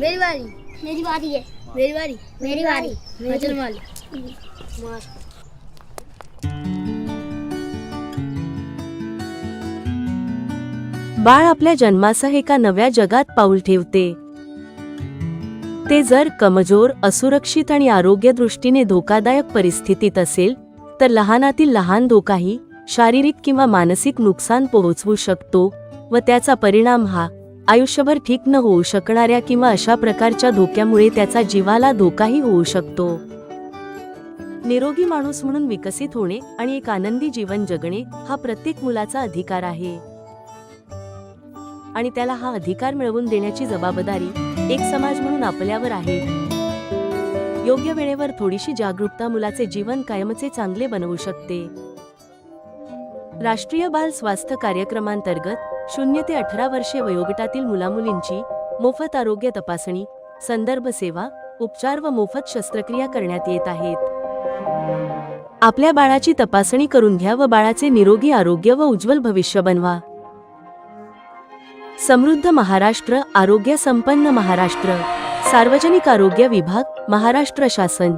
मेरी बारी मेरी बारी है। मेरी बारी मेरी बारी चल मार मार बाळ आपल्या जन्मासह एका नव्या जगात पाऊल ठेवते. ते जर कमजोर असुरक्षित आणि आरोग्यदृष्टीने धोकादायक परिस्थितीत असेल तर लहानातील लहान धोकाही शारीरिक किंवा मानसिक नुकसान पोहोचवू शकतो व त्याचा परिणाम हा आयुष्यभर ठीक न होऊ शकणाऱ्या किंवा अशा प्रकारच्या धोक्यामुळे त्याचा जीवाला धोकाही होऊ शकतो. निरोगी माणूस म्हणून विकसित होणे आणि एक आनंदी जीवन जगणे हा प्रत्येक मुलाचा अधिकार आहे. आणि त्याला हा अधिकार मिळवून देण्याची जबाबदारी एक समाज म्हणून आपल्यावर आहे. योग्य वेळेवर थोडीशी जागरूकता मुलाचे जीवन कायमचे चांगले बनवू शकते. राष्ट्रीय बाल स्वास्थ्य कार्यक्रमांतर्गत शून्य ते अठरा वर्षे वयोगटातील मुलामुलींची मोफत आरोग्य तपासणी संदर्भ सेवा उपचार व मोफत शस्त्रक्रिया करण्यात येत आहेत. आपल्या बाळाची तपासणी करून घ्या व बाळाचे निरोगी आरोग्य व उज्ज्वल भविष्य बनवा. समृद्ध महाराष्ट्र आरोग्य संपन्न महाराष्ट्र सार्वजनिक आरोग्य विभाग महाराष्ट्र शासन.